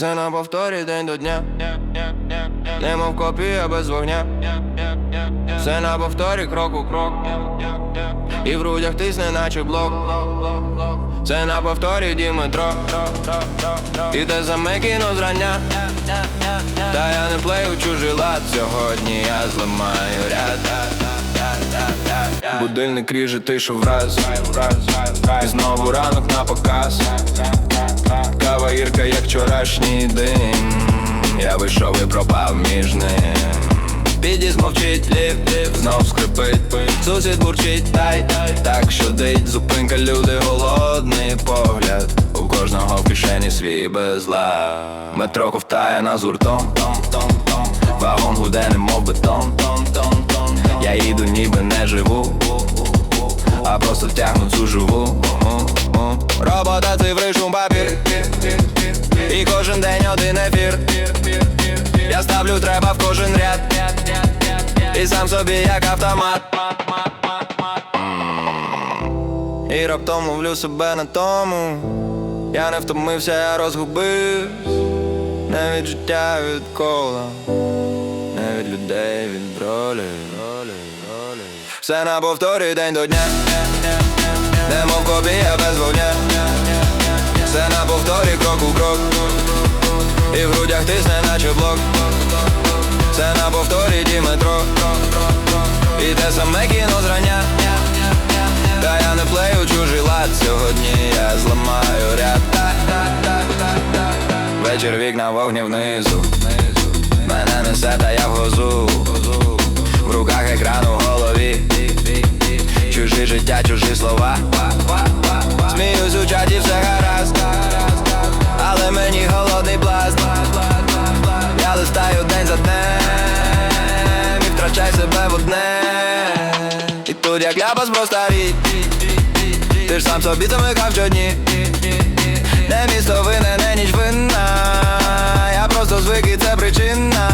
Все на повторі день до дня, немов копія без вогня. Все на повторі крок у крок. І в грудях тисне, наче блок. Це на повторі Діметро. Іде за кіно зрання. Та я не плею чужий лад Сьогодні я зламаю ряд Будильник ріже тишу враз І знову ранок на показ Кава як вчорашній день. Я вийшов і пропав між ним. Підіс мовчить, ліп, знов скрипить. Сусід бурчить, тай, так що дить Зупинка, люди, голодний погляд. У кожного в кишені свій безлад. Метро ковтає нас гуртом. Том, том, том. Вагон гуде, немов бетон. Я їду, ніби не живу. А просто тягну цю живу треба в кожен ряд. І сам собі як автомат. І раптом ловлю себе на тому. Я не втомився, я розгубився. Не від життя, від кола. Не від людей, від ролі. Все на повторі день до дня. Немов копія без вогня. Все на повторі крок у крок. І в грудях тисне, наче блок Все на повторі Діметро І те саме кіно зрання Та я не плею чужий лад. Сьогодні я зламаю ряд. Вечір вікна вогні внизу Мене несе, та я в гозу. В руках екран у голові. Чужі життя, чужі слова одне. І тут як ляпас просто від Ти ж сам собі замикав щодні Не місто винне, не ніч винна. Я просто звик і це причина.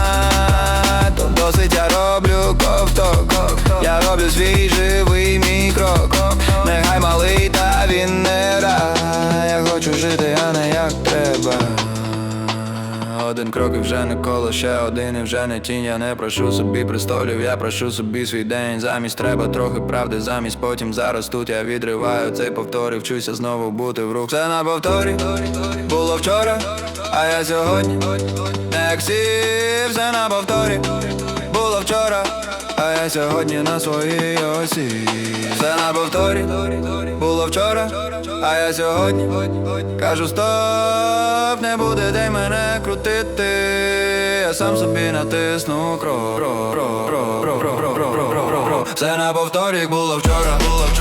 То досить я роблю ковток. Я роблю свій живий мій крок Нехай малий, один крок і вже не коло, ще один і вже не тінь. Я не прошу собі престолів, я прошу собі свій день. Замість треба трохи правди, замість потім зараз тут я відриваю цей повтор і вчуся знову бути в рух. Все на повторі, було вчора, а я сьогодні. Не як всі, все на повторі, було вчора, а я сьогодні на своїй осі. Все на повторі, вчора, а я сьогодні кажу стоп, не буде де мене крутити, я сам собі натисну кро. Все на повторі, було вчора, було вчора.